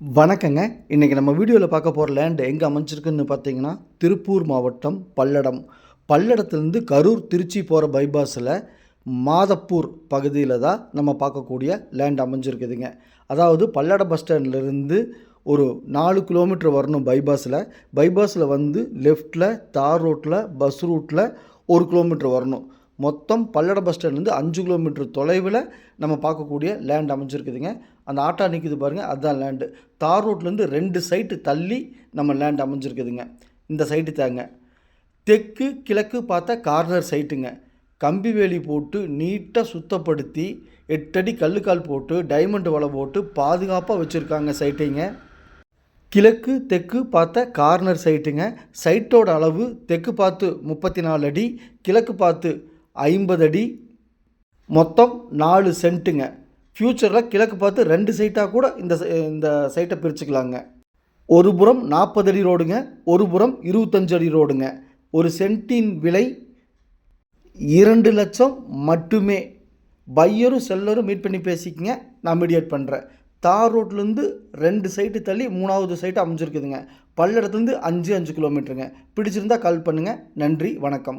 வணக்கங்க. இன்றைக்கி நம்ம வீடியோவில் பார்க்க போகிற லேண்ட் எங்கே அமைஞ்சிருக்குன்னு பார்த்தீங்கன்னா திருப்பூர் மாவட்டம் பல்லடம். பல்லடத்துலேருந்து கரூர் திருச்சி போகிற பைபாஸில் மாதப்பூர் பகுதியில் தான் நம்ம பார்க்கக்கூடிய லேண்ட் அமைஞ்சிருக்குதுங்க. அதாவது பல்லடம் பஸ் ஸ்டாண்ட்லேருந்து ஒரு நாலு கிலோமீட்டர் வரணும் பைபாஸில் பைபாஸில் வந்து லெஃப்ட்டில் தார் ரோட்டில் பஸ் ரூட்டில் ஒரு கிலோமீட்டர் வரணும். மொத்தம் பல்லட பஸ் ஸ்டாண்ட்லேருந்து அஞ்சு கிலோமீட்டர் தொலைவில் நம்ம பார்க்கக்கூடிய லேண்ட் அமைஞ்சிருக்குதுங்க. அந்த ஆட்டோ நிற்குது பாருங்கள் அதுதான் லேண்டு தார் ரோட்லேருந்து ரெண்டு சைட்டு தள்ளி நம்ம லேண்ட் அமைஞ்சிருக்குதுங்க. இந்த சைட்டு தாங்க. தெற்கு கிழக்கு பார்த்தா கார்னர் சைட்டுங்க கம்பி வேலி போட்டு நீட்டாக சுத்தப்படுத்தி எட்டடி கல்லுக்கால் போட்டு டைமண்ட் வலை போட்டு பாதுகாப்பாக வச்சுருக்காங்க சைட்டைங்க கிழக்கு தெற்கு பார்த்த கார்னர் சைட்டுங்க சைட்டோட அளவு தெற்கு பார்த்து முப்பத்தி நாலு அடி கிழக்கு பார்த்து ஐம்பது அடி மொத்தம் நாலு சென்ட்டுங்க. ஃப்யூச்சரில் கிழக்கு பார்த்து ரெண்டு சைட்டாக கூட இந்த சை- இந்த சைட்டை பிரிச்சுக்கலாங்க. ஒரு புறம் நாற்பது அடி ரோடுங்க ஒரு புறம் இருபத்தஞ்சு அடி ரோடுங்க. ஒரு சென்ட்டின் விலை இரண்டு லட்சம் மட்டுமே. பையரும் செல்லரும் மீட் பண்ணி பேசிக்கங்க நான் மீடியேட் பண்ணுறேன் தார் ரோட்லேருந்து ரெண்டு சைட்டு தள்ளி மூணாவது சைட்டு அமைஞ்சிருக்குதுங்க. பல்லடத்துலேருந்து அஞ்சு அஞ்சு கிலோமீட்டருங்க பிடிச்சிருந்தா கால் பண்ணுங்கள் நன்றி வணக்கம்.